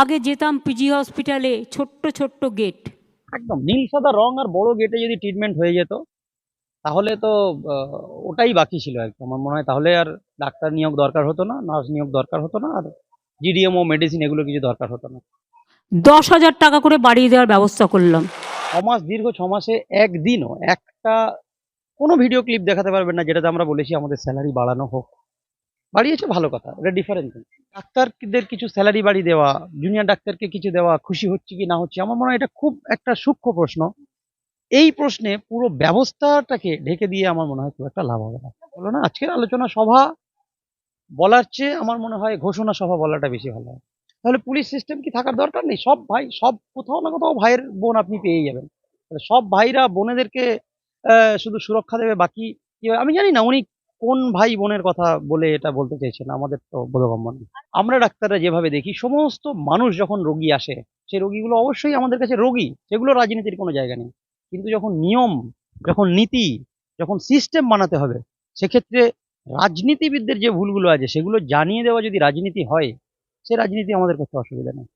আগে যেতাম পিজি হসপিটালে ছোট্ট ছোট্ট গেট একদম নীল সাদা রং আর বড় গেটে যদি ট্রিটমেন্ট হয়ে যেত তাহলে তো ওটাই বাকি ছিল একদম। আমার মনে হয় তাহলে আর ডাক্তার নিয়োগ দরকার হতো না নার্স নিয়োগ দরকার হতো না আর জিডিএমও মেডিসিন এগুলো কিছু দরকার হতো না। দশ হাজার টাকা করে বাড়িয়ে দেওয়ার ব্যবস্থা করলাম। ছ মাস দীর্ঘ ছ মাসে একদিনও একটা কোনো ভিডিও ক্লিপ দেখাতে পারবেন না যেটাতে আমরা বলেছি আমাদের স্যালারি বাড়ানো হোক। বাড়িয়েছে, ভালো কথা। এটা ডিফারেন্ট ডাক্তারদের কিছু স্যালারি বাড়ি দেওয়া জুনিয়র ডাক্তারকে কিছু দেওয়া, খুশি হচ্ছে কি না হচ্ছে, আমার মনে হয় এটা খুব একটা সূক্ষ্ম প্রশ্ন। এই প্রশ্নে পুরো ব্যবস্থাটাকে ঢেকে দিয়ে আমার মনে হয় খুব একটা লাভ হবে না। বলো না, আজকের আলোচনা সভা বলার চেয়ে আমার মনে হয় ঘোষণা সভা বলাটা বেশি ভালো হয় তাহলে পুলিশ সিস্টেম কি থাকার দরকার নেই? সব ভাই, সব কোথাও না কোথাও ভাইয়ের বোন আপনি পেয়ে যাবেন। সব ভাইরা বোনেদেরকে শুধু সুরক্ষা দেবে, বাকি? আমি জানি না, উনি কোন ভাই বোনের কথা বলে এটা বলতে চাইছেন? আমাদের তো বোধগম্য নেই। আমরা ডাক্তাররা যেভাবে দেখি, সমস্ত মানুষ যখন রোগী আসে সেই রোগীগুলো অবশ্যই আমাদের কাছে রোগী, সেগুলো রাজনীতির কোনো জায়গা নেই। কিন্তু যখন নিয়ম, যখন নীতি, যখন সিস্টেম বানাতে হবে, সেক্ষেত্রে রাজনীতিবিদদের যে ভুলগুলো আছে, সেগুলো জানিয়ে দেওয়া যদি রাজনীতি হয়, সে রাজনীতি আমাদের করতে অসুবিধা নেই।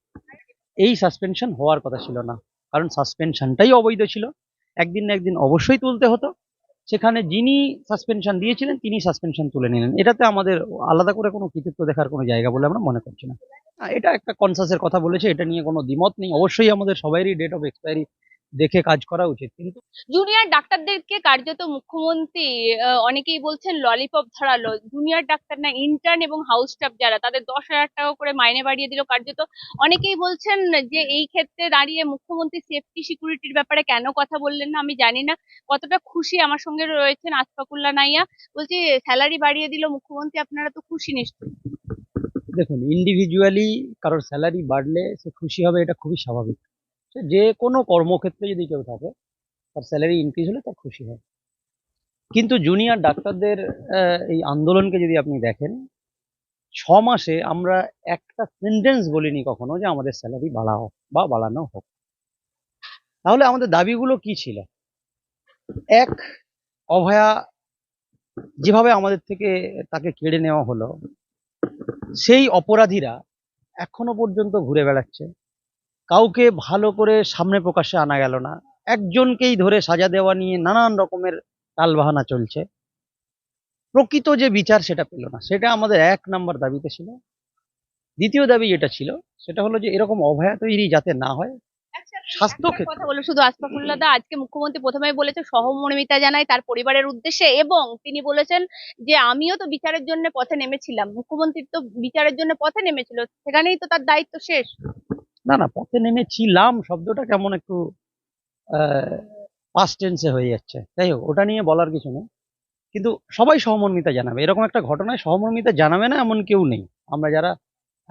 এই সাসপেনশন হওয়ার কথা ছিল না। কারণ সাসপেনশনটাই অবৈধ ছিল। একদিন না একদিন অবশ্যই তুলতে হতো। সেখানে যিনি সাসপেনশন দিয়েছিলেন, তিনি সাসপেনশন তুলে নিলেন। এটাতে আমাদের আলাদা করে কোনো কৃতিত্ব দেখার কোনো জায়গা বলে আমরা মনে করছি না। এটা একটা কনসাসের কথা বলেছে, এটা নিয়ে কোনো দ্বিমত নেই। অবশ্যই আমাদের সবাইরই ডেট অফ এক্সপায়ারি দেখে কাজ করা উচিত। কিন্তু জুনিয়র ডাক্তারদেরকে কার্যত মুখ্যমন্ত্রী অনেকেই বলছেন ললিপপ ধরালো জুনিয়র ডাক্তার না ইন্টার্ন এবং হাউস স্টাফ যারা তাদের দশ হাজার টাকা করে মাইনে বাড়িয়ে দিল কার্যত। অনেকেই বলছেন যে এই ক্ষেত্রে দাঁড়িয়ে মুখ্যমন্ত্রী সেফটি সিকিউরিটির ব্যাপারে কেন কথা বললেন না আমি জানি না। কতটা খুশি আমার সঙ্গে রয়েছেন আসফাকুল্লা নাইয়া। বলছি স্যালারি বাড়িয়ে দিল মুখ্যমন্ত্রী আপনারা তো খুশি নিশ্চয়ই। দেখুন ইন্ডিভিজুয়ালি কারোর স্যালারি বাড়লে সে খুশি হবে এটা খুবই স্বাভাবিক। যে কোনো কর্মক্ষেত্রে যদি কেউ থাকে, তার স্যালারি ইনক্রিজ হলে তার খুশি হয়। কিন্তু জুনিয়র ডাক্তারদের এই আন্দোলনকে যদি আপনি দেখেন, ছ মাসে আমরা একটা সেন্টেন্স বলিনি কখনো যে আমাদের স্যালারি বাড়া হোক বা বাড়ানো হোক। তাহলে আমাদের দাবিগুলো কি ছিল? এক, অভয়া যেভাবে আমাদের থেকে তাকে কেড়ে নেওয়া হলো, সেই অপরাধীরা এখনও পর্যন্ত ঘুরে বেড়াচ্ছে। কাউকে ভালো করে সামনে প্রকাশ্যে আনা গেল না। একজনকেই ধরে সাজা দেওয়া নিয়ে নানান রকমের টালবাহানা চলছে। প্রকৃত যে বিচার সেটা পেল না। সেটা আমাদের এক নাম্বার দাবিতে ছিল। দ্বিতীয় দাবি যেটা ছিল সেটা হলো যে এরকম অভয়া তৈরি যাতে না হয় স্বাস্থ্য কথা বলো। শুধু দা আজকে মুখ্যমন্ত্রী প্রথমেই বলেছে সহমর্মিতা জানাই তার পরিবারের উদ্দেশ্যে এবং তিনি বলেছেন যে আমিও তো বিচারের জন্য পথে নেমেছিলাম। মুখ্যমন্ত্রী তো বিচারের জন্য পথে নেমেছিল। সেখানেই তো তার দায়িত্ব শেষ। না না, পথে নেমেছিলাম শব্দটা কেমন একটু পাস্ট টেন্সে হয়ে যাচ্ছে। যাই হোক, ওটা নিয়ে বলার কিছু নেই। কিন্তু সবাই সহমর্মিতা জানাবে। এরকম একটা ঘটনায় সহমর্মিতা জানাবে না এমন কেউ নেই। আমরা যারা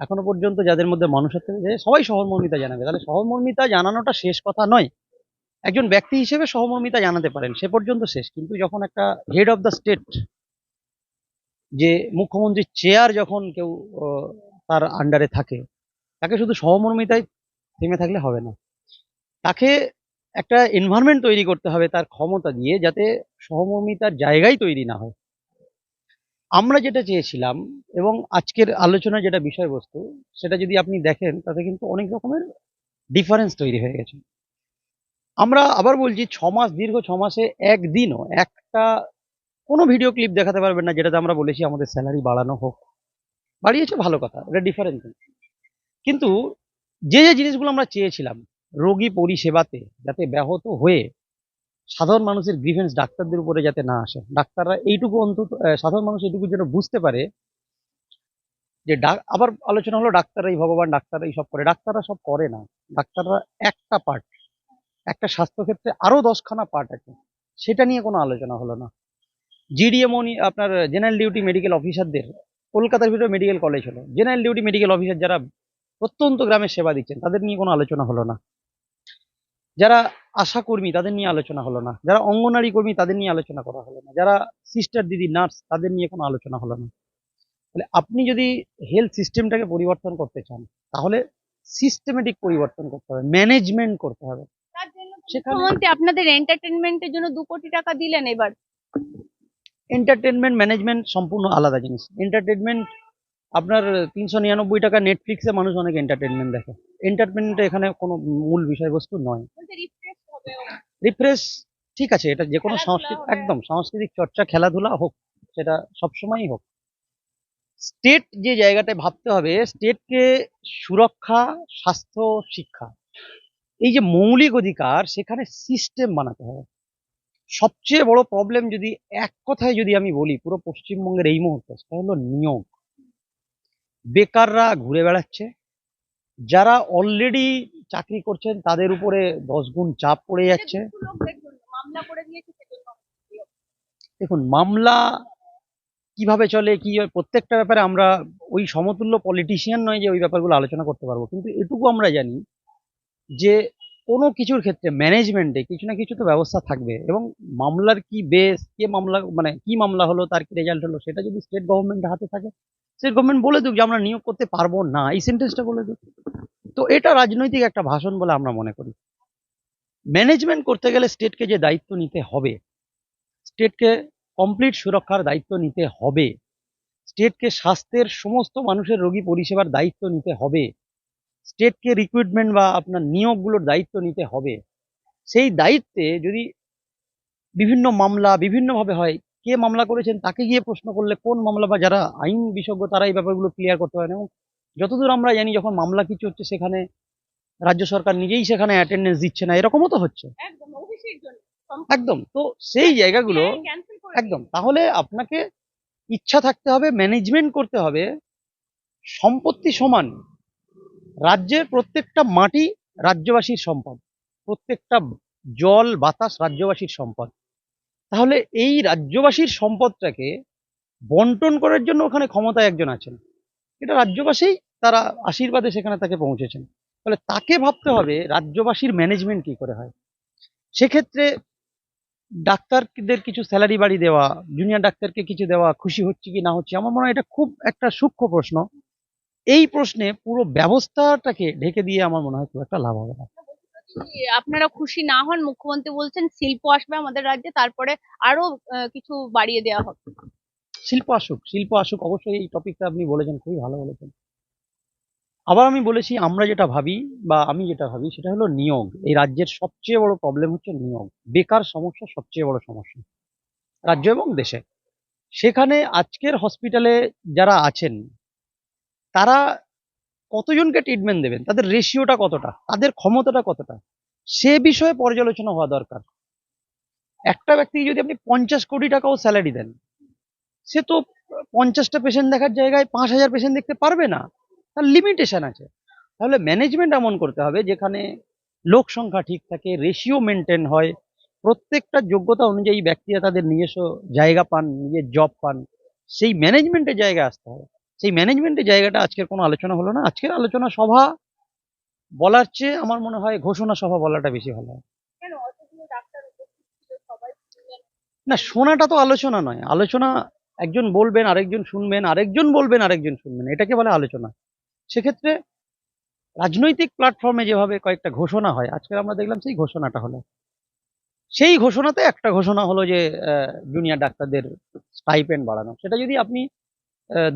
এখনও পর্যন্ত যাদের মধ্যে মানুষের থেকে যায় সবাই সহমর্মিতা জানাবে। তাহলে সহমর্মিতা জানানোটা শেষ কথা নয়। একজন ব্যক্তি হিসেবে সহমর্মিতা জানাতে পারেন, সে পর্যন্ত শেষ। কিন্তু যখন একটা হেড অফ দ্য স্টেট যে মুখ্যমন্ত্রীর চেয়ার যখন কেউ তার আন্ডারে থাকে তাকে শুধু সহমর্মিতায় থেমে থাকলে হবে না। তাকে একটা এনভায়রনমেন্ট তৈরি করতে হবে তার ক্ষমতা দিয়ে যাতে সহমর্মিতার জায়গাই তৈরি না হয়। আমরা যেটা চেয়েছিলাম এবং আজকের আলোচনার যেটা বিষয়বস্তু, সেটা যদি আপনি দেখেন, তাতে কিন্তু অনেক রকমের ডিফারেন্স তৈরি হয়ে গেছে। আমরা আবার বলছি, ছ মাস, দীর্ঘ ছ মাসে একদিনও একটা কোনো ভিডিও ক্লিপ দেখাতে পারবেন না, যেটাতে আমরা বলেছি আমাদের স্যালারি বাড়ানো হোক। বাড়িয়েছে ভালো কথা, এটা ডিফারেন্ট কিন্তু যে যে জিনিসগুলো আমরা চেয়েছিলাম, রোগী পরিষেবাতে যাতে ব্যাহত হয়ে সাধারণ মানুষের গ্রিভেন্স ডাক্তারদের উপরে যাতে না আসে, ডাক্তাররা এইটুকু অন্তত সাধারণ মানুষ এইটুকু যেন বুঝতে পারে যে আবার আলোচনা হলো ডাক্তাররাই ভগবান ডাক্তাররাই সব করে, ডাক্তাররা সব করে না, ডাক্তাররা একটা পার্ট একটা স্বাস্থ্যক্ষেত্রে আরও দশখানা পার্ট আছে, সেটা নিয়ে কোনো আলোচনা হলো না। জিডিএমও আপনার জেনারেল ডিউটি মেডিকেল অফিসারদের কলকাতার ভিতরে মেডিকেল কলেজ হলো জেনারেল ডিউটি মেডিকেল অফিসার যারা প্রত্যন্ত গ্রামে সেবা দিচ্ছেন তাদের নিয়ে কোনো আলোচনা হলো না। যারা আশা কর্মী তাদের নিয়ে আলোচনা হলো না। যারা অঙ্গনারী কর্মী তাদের নিয়ে আলোচনা করা হলো না। যারা সিস্টার দিদি নার্স তাদের নিয়ে কোনো আলোচনা হলো না। তাহলে আপনি যদি হেলথ সিস্টেমটাকে পরিবর্তন করতে চান তাহলে সিস্টেমেটিক পরিবর্তন করতে হবে ম্যানেজমেন্ট করতে হবে। সেখানে- মুখ্যমন্ত্রী আপনাদের এন্টারটেনমেন্টের জন্য দু কোটি টাকা দিলেন এবার। এন্টারটেনমেন্ট ম্যানেজমেন্ট সম্পূর্ণ আলাদা জিনিস। এন্টারটেনমেন্ট আপনার তিনশো নিরানব্বই টাকা নেটফ্লিক্সে মানুষ অনেক এন্টারটেনমেন্ট দেখে। এন্টারটেনমেন্ট এখানে কোনো মূল বিষয়বস্তু নয়। রিফ্রেশ ঠিক আছে এটা যে কোনো সংস্কৃতি একদম সাংস্কৃতিক চর্চা খেলাধুলা হোক সেটা সবসময়ই হোক। স্টেট যে জায়গাটায় ভাবতে হবে স্টেটকে সুরক্ষা স্বাস্থ্য শিক্ষা এই যে মৌলিক অধিকার সেখানে সিস্টেম বানাতে হবে। সবচেয়ে বড় প্রবলেম যদি এক কথায় যদি আমি বলি পুরো পশ্চিমবঙ্গের এই মুহূর্তে সেটা হলো নিয়োগ বেকাররা ঘুরে বেড়াচ্ছে। যারা অলরেডি চাকরি করছেন তাদের উপরে দশ গুণ চাপ পড়ে যাচ্ছে। দেখুন মামলা কীভাবে চলে কি প্রত্যেকটা ব্যাপারে আমরা ওই সমতুল্য পলিটিশিয়ান নয় যে ওই ব্যাপারগুলো আলোচনা করতে পারব। কিন্তু এটুকু আমরা জানি যে কোনো কিছুর ক্ষেত্রে ম্যানেজমেন্টে কিছু না কিছু তো ব্যবস্থা থাকবে এবং মামলার কি বেস কে মামলা মানে কি মামলা হলো তার কি রেজাল্ট হলো সেটা যদি স্টেট গভর্নমেন্টের হাতে থাকে স্টেট গভর্নমেন্ট বলে দিক যে আমরা নিয়োগ করতে পারব না, এই সেন্টেন্সটা বলে দিক। তো এটা রাজনৈতিক একটা ভাষণ বলে আমরা মনে করি। ম্যানেজমেন্ট করতে গেলে স্টেটকে যে দায়িত্ব নিতে হবে স্টেটকে কমপ্লিট সুরক্ষার দায়িত্ব নিতে হবে স্টেটকে স্বাস্থ্যের সমস্ত মানুষের রোগী পরিষেবার দায়িত্ব নিতে হবে স্টেটকে রিক্রুটমেন্ট বা আপনার নিয়োগগুলোর দায়িত্ব নিতে হবে। সেই দায়িত্বে যদি বিভিন্ন মামলা বিভিন্নভাবে হয় কে মামলা করেছেন তাকে গিয়ে প্রশ্ন করলে কোন মামলা বা যারা আইন বিশেষজ্ঞ তারা এই ব্যাপারগুলো ক্লিয়ার করতে পারেন এবং যতদূর আমরা জানি যখন মামলা কিছু হচ্ছে সেখানে রাজ্য সরকার নিজেই সেখানে অ্যাটেন্ডেন্স দিচ্ছে না এরকমও তো হচ্ছে। একদম তো সেই জায়গাগুলো একদম তাহলে আপনাকে ইচ্ছা থাকতে হবে ম্যানেজমেন্ট করতে হবে সম্পত্তি সমান রাজ্যের প্রত্যেকটা মাটি রাজ্যবাসীর সম্পদ প্রত্যেকটা জল বাতাস রাজ্যবাসীর সম্পদ। তাহলে এই রাজ্যবাসীর সম্পদটাকে বন্টন করার জন্য ওখানে ক্ষমতায় একজন আছেন। এটা রাজ্যবাসী তারা আশীর্বাদে সেখানে তাকে পৌঁছেছেন। তাহলে তাকে ভাবতে হবে রাজ্যবাসীর ম্যানেজমেন্ট কি করে হয়। সেক্ষেত্রে ডাক্তারদের কিছু স্যালারি বাড়ি দেওয়া জুনিয়র ডাক্তারকে কিছু দেওয়া, খুশি হচ্ছে কি না হচ্ছে, আমার মনে হয় এটা খুব একটা সূক্ষ্ম প্রশ্ন। এই প্রশ্নে পুরো ব্যবস্থাটাকে ঢেকে দিয়ে আমার মনে হয় খুব একটা লাভ হবে না। আপনারা খুশি না হন, মুখ্যমন্ত্রী বলছেন শিল্প আসবে আমাদের রাজ্যে, তারপরে আরও কিছু বাড়িয়ে দেওয়া হবে। শিল্প আসুক শিল্প আসুক, অবশ্যই এই টপিকটা আপনি বলেছেন, খুবই ভালো বলেছেন। আবার আমি বলেছি, আমরা যেটা ভাবি বা আমি যেটা ভাবি, সেটা হলো নিয়োগ। এই রাজ্যের সবচেয়ে বড় প্রবলেম হচ্ছে নিয়োগ। বেকার সমস্যা সবচেয়ে বড় সমস্যা। রাজ্য এবং দেশে। সেখানে আজকের হসপিটালে যারা আছেন, তারা কতজনকে ট্রিটমেন্ট দেবেন? তাদের রেশিওটা কতটা? তাদের ক্ষমতাটা কতটা? সে বিষয়ে পর্যালোচনা হওয়া দরকার। একটা ব্যক্তিকে যদি আপনি পঞ্চাশ কোটি টাকাও স্যালারি দেন, সে তো পঞ্চাশটা পেশেন্ট দেখার জায়গায় পাঁচ হাজার পেশেন্ট দেখতে পারবে না। তার লিমিটেশন আছে। তাহলে ম্যানেজমেন্ট এমন করতে হবে যেখানে লোক সংখ্যা ঠিক থাকে রেশিও মেনটেন হয়, প্রত্যেকটা যোগ্যতা অনুযায়ী ব্যক্তিরা তাদের নিজস্ব জায়গা পান, নিজের জব পান, সেই ম্যানেজমেন্টের জায়গায় আসতে হবে। সেই ম্যানেজমেন্টের জায়গাটা আজকের কোনো আলোচনা হলো না। আজকের আলোচনা সভা বলার চেয়ে আমার মনে হয় ঘোষণা সভা বলাটা বেশি ভালো হয়। না শোনাটা তো আলোচনা নয়। আলোচনা একজন বলবেন আরেকজন শুনবেন আরেকজন বলবেন আরেকজন শুনবেন। এটাকে বলে আলোচনা। সেক্ষেত্রে রাজনৈতিক প্ল্যাটফর্মে যেভাবে কয়েকটা ঘোষণা হয় আজকে আমরা দেখলাম সেই ঘোষণাটা হলো। সেই ঘোষণাতে একটা ঘোষণা হলো যে জুনিয়র ডাক্তারদের স্টাইপেন্ড বাড়ানো। সেটা যদি আপনি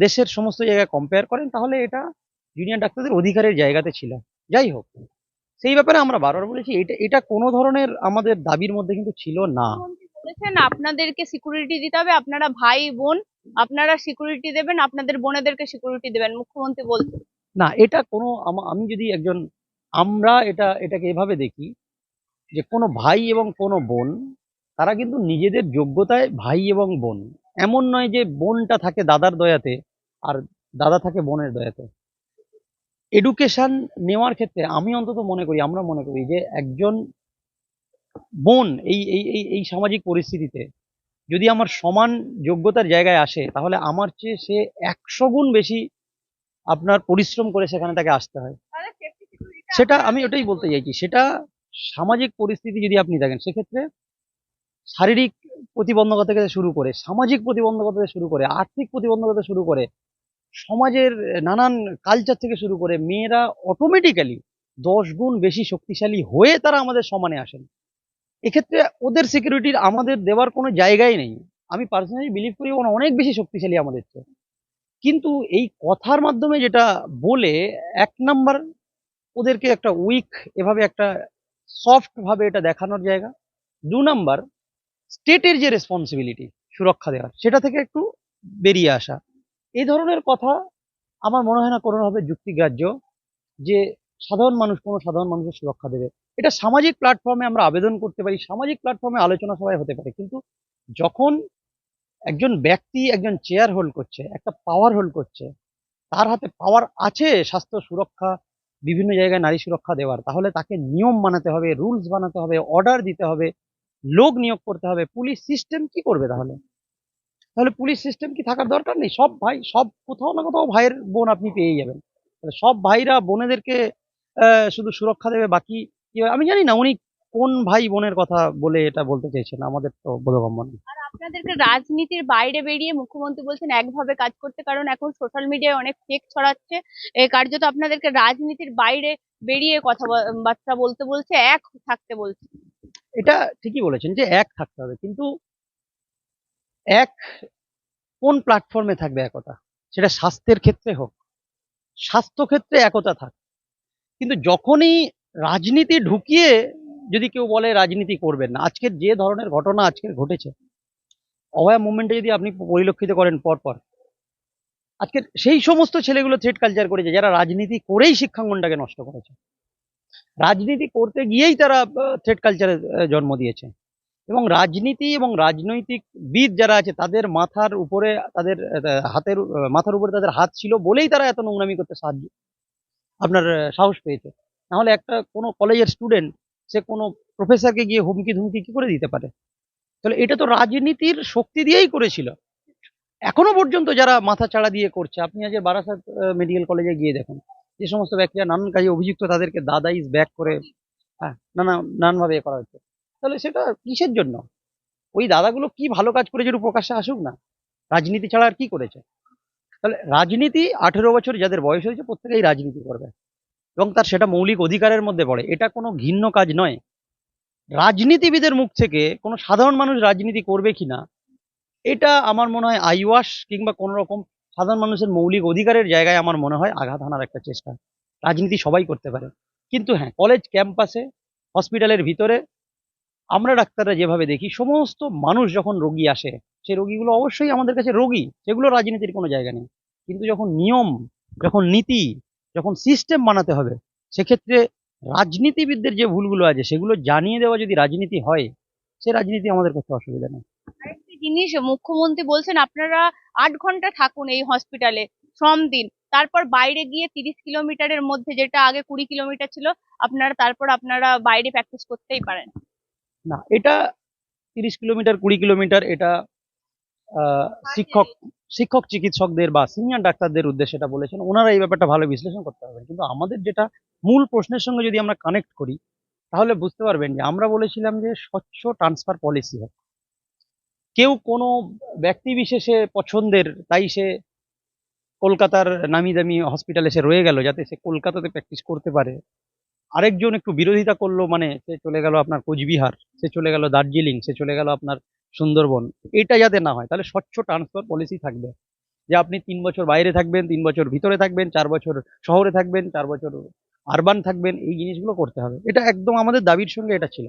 দেশের সমস্ত জায়গায় কম্পেয়ার করেন তাহলে এটা জুনিয়র ডাক্তারদের অধিকারের জায়গাতে ছিল। যাই হোক সেই ব্যাপারে আমরা বারবার বলেছি এটা এটা কোনো ধরনের আমাদের দাবির মধ্যে কিন্তু ছিল না। বলেছেন আপনাদেরকে সিকিউরিটি দিতে হবে আপনারা ভাই বোন আপনারা সিকিউরিটি দেবেন আপনাদের বোনেদেরকে সিকিউরিটি দেবেন মুখ্যমন্ত্রী বলছেন। না এটা কোনো আমি যদি একজন আমরা এটা এটাকে এভাবে দেখি যে কোনো ভাই এবং কোনো বোন তারা কিন্তু নিজেদের যোগ্যতায় ভাই এবং বোন। এমন নয় যে বোনটা থাকে দাদার দয়াতে আর দাদা থাকে বোনের দয়াতে। এডুকেশন নেওয়ার ক্ষেত্রে আমি অন্তত মনে করি আমরা মনে করি যে একজন বোন এই এই এই এই সামাজিক পরিস্থিতিতে যদি আমার সমান যোগ্যতার জায়গায় আসে তাহলে আমার চেয়ে সে একশো গুণ বেশি আপনার পরিশ্রম করে সেখানে তাকে আসতে হয়। সেটা আমি ওটাই বলতে চাইছি সেটা সামাজিক পরিস্থিতি যদি আপনি দেখেন সেক্ষেত্রে শারীরিক প্রতিবন্ধকতা থেকে শুরু করে, সামাজিক প্রতিবন্ধকতা থেকে শুরু করে, আর্থিক প্রতিবন্ধকতা শুরু করে, সমাজের নানান কালচার থেকে শুরু করে মেয়েরা অটোমেটিক্যালি দশ গুণ বেশি শক্তিশালী হয়ে তারা আমাদের সমানে আসেন। এক্ষেত্রে ওদের সিকিউরিটির আমাদের দেওয়ার কোনো জায়গাই নেই। আমি পার্সোনালি বিলিভ করি ওরা অনেক বেশি শক্তিশালী আমাদের চেয়ে। কিন্তু এই কথার মাধ্যমে যেটা বলে, এক নাম্বার ওদেরকে একটা উইক এভাবে একটা সফট ভাবে এটা দেখানোর জায়গা। দু নাম্বার স্টেটের যে রেসপন্সিবিলিটি সুরক্ষা দেওয়ার, সেটা থেকে একটু বেরিয়ে আসা। এই ধরনের কথা আমার মনে হয় না কোনোভাবে যুক্তিগ্রাহ্য যে সাধারণ মানুষ, কোনো সাধারণ মানুষের সুরক্ষা দেবে। এটা সামাজিক প্ল্যাটফর্মে আমরা আবেদন করতে পারি, সামাজিক প্ল্যাটফর্মে আলোচনা সভায় হতে পারে, কিন্তু যখন একজন ব্যক্তি, একজন চেয়ার হোল্ড করছে, একটা পাওয়ার হোল্ড করছে, তার হাতে পাওয়ার আছে স্বাস্থ্য সুরক্ষা, বিভিন্ন জায়গায় নারী সুরক্ষা দেওয়ার, তাহলে তাকে নিয়ম বানাতে হবে রুলস বানাতে হবে অর্ডার দিতে হবে লোক নিয়োগ করতে হবে, পুলিশ সিস্টেম কি করবে তাহলে? তাহলে পুলিশ সিস্টেম কি থাকার দরকার নেই? সব ভাই, সব কোথাও না কোথাও ভাইয়ের বোন আপনি পেয়ে যাবেন। তাহলে সব ভাইরা বোনেদেরকে শুধু সুরক্ষা দেবে, বাকি? আমি জানি না উনি কোন ভাই বোনের কথা বলে এটা বলতে চাইছেন, আমাদের তো বোধগম্য নেই আপনাদেরকে রাজনীতির বাইরে বেরিয়ে মুখ্যমন্ত্রী বলছেন একভাবে কাজ করতে, কারণ এখন সোশ্যাল মিডিয়ায় অনেক ফেক ছড়াচ্ছে। কার্যত আপনাদেরকে রাজনীতির বাইরে বেরিয়ে কথা বার্তা বলতে বলছে, এক থাকতে বলছে। এটা ঠিকই বলেছেন যে এক থাকতে হবে, কিন্তু এক কোন প্ল্যাটফর্মে থাকবে একতা? সেটা স্বাস্থ্যের ক্ষেত্রে হোক স্বাস্থ্য ক্ষেত্রে একতা থাক। কিন্তু যখনই রাজনীতি ঢুকিয়ে যদি কেউ বলে রাজনীতি করবেন না, আজকের যে ধরনের ঘটনা আজকের ঘটেছে, অভয়া মুভমেন্টে যদি আপনি পরিলক্ষিত করেন পরপর, আজকের সেই সমস্ত ছেলেগুলো থ্রেড কালচার করেছে, যারা রাজনীতি করেই শিক্ষাঙ্গনটাকে নষ্ট করেছে। রাজনীতি করতে গিয়েই তারা থ্রেড কালচারে জন্ম দিয়েছে। এবং রাজনীতি এবং রাজনৈতিক বিদ যারা আছে, তাদের মাথার উপরে, তাদের হাতের মাথার উপরে তাদের হাত ছিল বলেই তারা এত নোংরামি করতে সাহায্য, আপনার সাহস পেয়েছে। নাহলে একটা কোনো কলেজের স্টুডেন্ট সে কোনো প্রফেসরকে গিয়ে হুমকি ধুমকি কি করে দিতে পারে? তাহলে এটা তো রাজনীতির শক্তি দিয়েই করেছিল। এখনও পর্যন্ত যারা মাথা চাড়া দিয়ে করছে, আপনি আজ বারাসাত মেডিকেল কলেজে গিয়ে দেখুন যে সমস্ত ব্যক্তিরা নানান কাজে অভিযুক্ত, তাদেরকে দাদা ইজ ব্যাক করে হ্যাঁ নানা, নানানভাবে এ করা হচ্ছে। তাহলে সেটা কিসের জন্য? ওই দাদাগুলো কি ভালো কাজ করেছে একটু প্রকাশ্যে আসুক না। রাজনীতি ছাড়া আর কি করেছে? তাহলে রাজনীতি আঠেরো বছর যাদের বয়স হয়েছে, প্রত্যেকেই রাজনীতি করবে। এবং তার সেটা মৌলিক অধিকারের মধ্যে পড়ে। এটা কোনো ঘিন্ন কাজ নয়। রাজনীতিবিদের মুখ থেকে কোনো সাধারণ মানুষ রাজনীতি করবে কিনা এটা আমার মনে হয় আইওয়াস কিংবা কোনো রকম সাধারণ মানুষের মৌলিক অধিকারের জায়গায় আমার মনে হয় আঘাত হানার একটা চেষ্টা। রাজনীতি সবাই করতে পারে। কিন্তু হ্যাঁ কলেজ ক্যাম্পাসে হসপিটালের ভিতরে আমরা ডাক্তাররা যেভাবে দেখি, সমস্ত মানুষ যখন রোগী আসে, সেই রোগীগুলো অবশ্যই আমাদের কাছে রোগী, সেগুলো রাজনীতির কোনো জায়গা নেই। কিন্তু যখন নিয়ম, যখন নীতি, যখন সিস্টেম বানাতে হবে, সেক্ষেত্রে রাজনীতিবিদদের যে ভুলগুলো আছে, সেগুলো জানিয়ে দেওয়া যদি রাজনীতি হয়, সে রাজনীতি আমাদের করতে অসুবিধা নেই। জিনিস মুখ্যমন্ত্রী বলছেন আপনারা আট ঘণ্টা থাকুন এই হসপিটালে শ্রম দিন। তারপর বাইরে গিয়ে তিরিশ কিলোমিটারের মধ্যে যেটা আগে কুড়ি কিলোমিটার ছিল আপনারা তারপর আপনারা বাইরে প্র্যাকটিস করতেই পারেন। না এটা তিরিশ কিলোমিটার কুড়ি কিলোমিটার এটা আহ, শিক্ষক শিক্ষক চিকিৎসকদের বা সিনিয়র ডাক্তারদের উদ্দেশ্যে এটা বলেছেন ওনারা এই ব্যাপারটা ভালো বিশ্লেষণ করতে পারবেন। কিন্তু আমাদের যেটা মূল প্রশ্নের সঙ্গে যদি আমরা কানেক্ট করি তাহলে বুঝতে পারবেন যে আমরা বলেছিলাম যে স্বচ্ছ ট্রান্সফার পলিসি হোক। কেউ কোনো ব্যক্তি বিশেষে পছন্দের, তাই সে কলকাতার নামি দামি হসপিটালে সে রয়ে গেল যাতে সে কলকাতাতে প্র্যাকটিস করতে পারে। আরেকজন একটু বিরোধিতা করল মানে সে চলে গেল আপনার কোচবিহার, সে চলে গেল দার্জিলিং, সে চলে গেল আপনার সুন্দরবন। এটা যাতে না হয়, তাহলে স্বচ্ছ ট্রান্সফার পলিসি থাকবে। যে আপনি তিন বছর বাইরে থাকবেন, তিন বছর ভিতরে থাকবেন, চার বছর শহরে থাকবেন, চার বছর আরবান থাকবেন, এই জিনিসগুলো করতে হবে। এটা একদম আমাদের দাবির সঙ্গে এটা ছিল।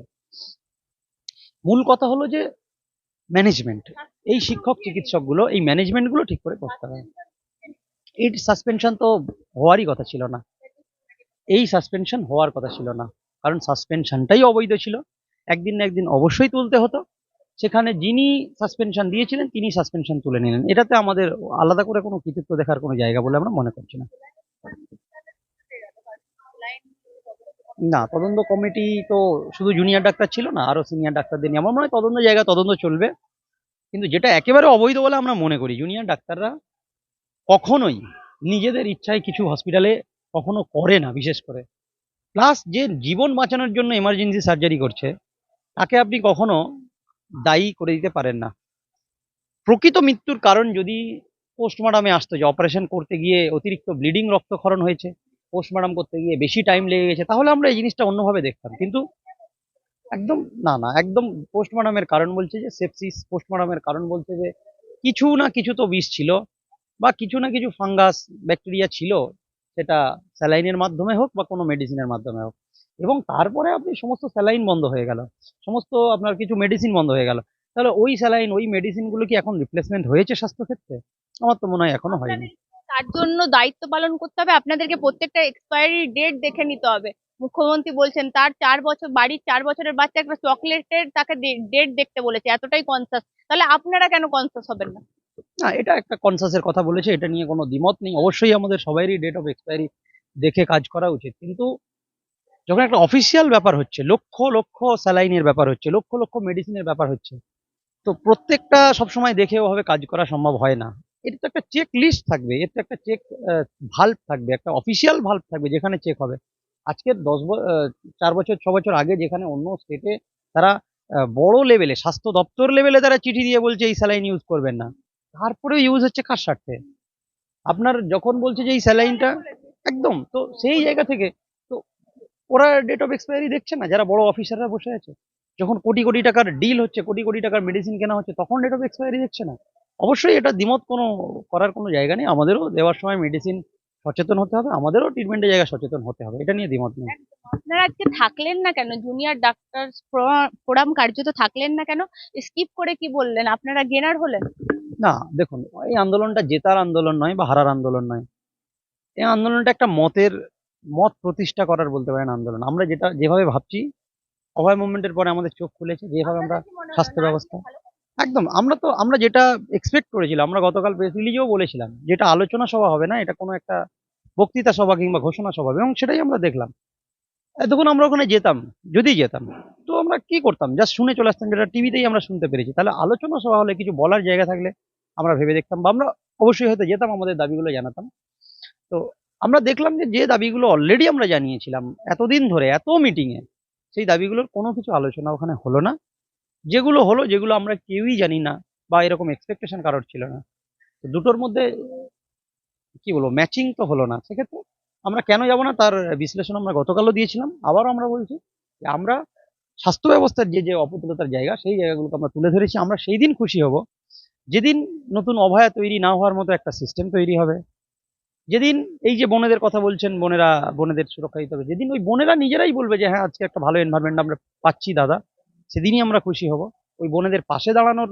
মূল কথা হলো যে ম্যানেজমেন্ট এই শিক্ষক, চিকিৎসকগুলো এই ম্যানেজমেন্টগুলো ঠিক করে করতে হবে এই সাসপেনশন তো হওয়ারই কথা ছিল না। এই সাসপেনশন হওয়ার কথা ছিল না। কারণ সাসপেনশনটাই অবৈধ ছিল। একদিন না একদিন অবশ্যই তুলতে হতো। সেখানে যিনি সাসপেনশন দিয়েছিলেন, তিনি সাসপেনশন তুলে নিলেন। এটাতে আমাদের আলাদা করে কোনো কৃতিত্ব দেখার কোনো জায়গা বলে আমরা মনে করছি না। না, তদন্ত কমিটি তো শুধু জুনিয়র ডাক্তার ছিল না, আরও সিনিয়র ডাক্তারদের নিয়ে। আমার মনে হয় তদন্ত জায়গা তদন্ত চলবে। কিন্তু যেটা একেবারে অবৈধ বলে আমরা মনে করি জুনিয়র ডাক্তাররা কখনোই নিজেদের ইচ্ছায় কিছু হসপিটালে কখনো করে না, বিশেষ করে। প্লাস যে জীবন বাঁচানোর জন্য এমার্জেন্সি সার্জারি করছে, তাকে আপনি কখনো দায়ী করে দিতে পারেন না। প্রকৃত মৃত্যুর কারণ যদি পোস্টমর্টমে আসতো, যে অপারেশন করতে গিয়ে অতিরিক্ত ব্লিডিং রক্তক্ষরণ হয়েছে পোস্টমর্টম করতে গিয়ে বেশি টাইম লেগে গেছে, তাহলে আমরা এই জিনিসটা অন্যভাবে দেখতাম। কিন্তু একদম, না না, একদম পোস্টমর্টমের কারণ বলছে যে সেপসিস পোস্টমর্টমের কারণ বলছে যে, কিছু না কিছু তো বিষ ছিল বা কিছু না কিছু ফাঙ্গাস ব্যাকটেরিয়া ছিল, সেটা স্যালাইনের মাধ্যমে হোক বা কোনো মেডিসিনের মাধ্যমে হোক। এবং তারপরে আপনি সমস্ত স্যালাইন বন্ধ হয়ে গেল, সমস্ত আপনার কিছু মেডিসিন বন্ধ হয়ে গেল। তাহলে ওই স্যালাইন ওই মেডিসিনগুলো কি এখন রিপ্লেসমেন্ট হয়েছে স্বাস্থ্যক্ষেত্রে? আমার তো মনে হয় এখনও হয়নি। তার জন্য দায়িত্ব পালন করতে হবে। আপনাদেরকে প্রত্যেকটা এক্সপায়ারি ডেট দেখে নিতে হবে। মুখ্যমন্ত্রী বলছেন, তার চার বছর, বাড়ির চার বছরের বাচ্চা একটা চকলেটের তাকে ডেট দেখতে বলেছে। এতটাই কনসাস তাহলে আপনারা কেন কনসাস হবেন না? না, এটা একটা কনসাসের কথা বলেছে, এটা নিয়ে কোনো দ্বিমত নেই। অবশ্যই আমাদের সবারই ডেট অফ এক্সপায়ারি দেখে কাজ করা উচিত। কিন্তু যখন একটা অফিসিয়াল ব্যাপার হচ্ছে, লক্ষ লক্ষ স্যালাইনের ব্যাপার হচ্ছে, লক্ষ লক্ষ মেডিসিনের ব্যাপার হচ্ছে, তো প্রত্যেকটা সবসময় দেখে ওভাবে কাজ করা সম্ভব হয় না। এর তো একটা চেক লিস্ট থাকবে এর তো একটা চেক ভাল্ব থাকবে, একটা অফিসিয়াল ভাল্ব থাকবে যেখানে চেক হবে। আজকের দশ চার বছর, ছ বছর আগে যেখানে অন্য স্টেটে তারা বড় লেভেলে স্বাস্থ্য দপ্তর লেভেলে তারা চিঠি দিয়ে বলছে এই স্যালাইন ইউজ করবেন না। তারপরেও ইউজ হচ্ছে কার স্বার্থে? আপনার যখন বলছে যে এই স্যালাইনটা একদম, তো সেই জায়গা থেকে, তো ওরা ডেট অফ এক্সপায়ারি দেখছে না, যারা বড় অফিসাররা বসে আছে। যখন কোটি কোটি টাকার ডিল হচ্ছে, কোটি কোটি টাকার মেডিসিন কেনা হচ্ছে, তখন ডেট অফ এক্সপায়ারি দেখছে না। অবশ্যই এটা দ্বিমত কোনো করার কোনো জায়গা নেই। আমাদেরও দেওয়ার সময় মেডিসিন সচেতন হতে হবে আমাদেরও ট্রিটমেন্টের জায়গায় সচেতন হতে হবে। এটা নিয়ে দ্বিমত নেই। আপনারা আজকে থাকলেন না কেন? জুনিয়র ডাক্তার ফোরাম কার্যত থাকলেন না কেন? স্কিপ করে কি বললেন? আপনারা গেনার হলেন? না দেখুন এই আন্দোলনটা জেতার আন্দোলন নয় বা হারার আন্দোলন নয়। এই আন্দোলনটা একটা মতের মত প্রতিষ্ঠা করার বলতে পারেন আন্দোলন। আমরা যেটা যেভাবে ভাবছি অভয় মুভমেন্টের পরে আমাদের চোখ খুলেছে যেভাবে আমরা স্বাস্থ্য ব্যবস্থা একদম, আমরা তো, আমরা যেটা এক্সপেক্ট করেছিলাম, আমরা গতকাল প্রেস রিলিজেও বলেছিলাম, যেটা আলোচনা সভা হবে না, এটা কোনো একটা বক্তৃতা সভা কিংবা ঘোষণা সভা হবে, এবং সেটাই আমরা দেখলাম। এতক্ষণ আমরা ওখানে যেতাম যদি যেতাম, তো আমরা কি করতাম? জাস্ট শুনে চলে আসতাম, যেটা টিভিতেই আমরা শুনতে পেরেছি। তাহলে আলোচনা সভা হলে কিছু বলার জায়গা থাকলে আমরা ভেবে দেখতাম, বা আমরা অবশ্যই হয়তো যেতাম, আমাদের দাবিগুলো জানাতাম। তো আমরা দেখলাম যে যে দাবিগুলো অলরেডি আমরা জানিয়েছিলাম, এতদিন ধরে, এত মিটিংয়ে সেই দাবিগুলোর কোনো কিছু আলোচনা ওখানে হলো না। যেগুলো হলো, যেগুলো আমরা কেউই জানি না বা এরকম এক্সপেকটেশন কারোর ছিল না। তো দুটোর মধ্যে, কি বলব ম্যাচিং তো হলো না। সেক্ষেত্রে আমরা কেন যাব না? তার বিশ্লেষণ আমরা গতকালও দিয়েছিলাম, আবারও আমরা বলছি যে আমরা স্বাস্থ্য ব্যবস্থার যে যে অপতুলতার জায়গা, সেই জায়গাগুলোকে আমরা তুলে ধরেছি, আমরা সেই দিন খুশি হব। যেদিন নতুন অভয়া তৈরি না হওয়ার মতো একটা সিস্টেম তৈরি হবে, যেদিন এই যে বোনেদের কথা বলছেন, বোনেরা, বোনেদের সুরক্ষা দিতে হবে, যেদিন ওই বোনেরা নিজেরাই বলবে যে হ্যাঁ আজকে একটা ভালো এনভায়রনমেন্ট আমরা পাচ্ছি, দাদা। সেদিনই আমরা খুশি হব। ওই বোনেদের পাশে দাঁড়ানোর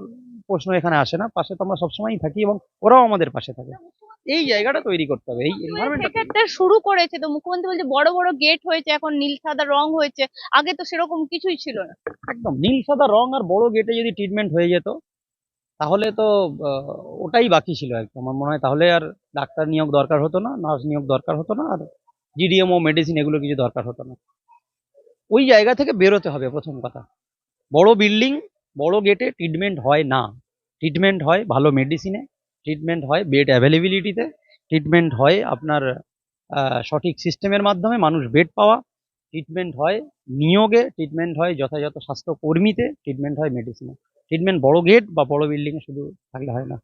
প্রশ্ন এখানে আসে না। পাশে তো আমরা সবসময়ই থাকি এবং ওরাও আমাদের পাশে থাকে। এই জায়গাটা তৈরি করতে হবে। এই এনভায়রনমেন্টটা শুরু করেছে তো। মুখ্যমন্ত্রী বলছে বড় বড় গেট হয়েছে এখন নীল সাদা রং হয়েছে। আগে তো সেরকম কিছুই ছিল না। একদম। নীল সাদা রং আর বড় গেটে যদি ট্রিটমেন্ট হয়ে যেত তাহলে তো ওটাই বাকি ছিল একদম। আমার মনে হয় তাহলে আর ডাক্তার নিয়োগ দরকার হতো না নার্স নিয়োগ দরকার হতো না আর জিডিএমও মেডিসিন এগুলো কিছু দরকার হতো না। ওই জায়গা থেকে বেরোতে হবে প্রথম কথা। বড় বিল্ডিং বড় গেটে ট্রিটমেন্ট হয় না। ট্রিটমেন্ট হয় ভালো মেডিসিনে ট্রিটমেন্ট হয় বেড অ্যাভেলেবিলিটিতে ট্রিটমেন্ট হয় আপনার সঠিক সিস্টেমের মাধ্যমে মানুষ বেড পাওয়া। ট্রিটমেন্ট হয় নিয়োগে ট্রিটমেন্ট হয় যথাযথ স্বাস্থ্যকর্মীতে ট্রিটমেন্ট হয় মেডিসিনে ট্রিটমেন্ট বড় গেট বা বড় বিল্ডিংয়ে শুধু থাকলে হয় না।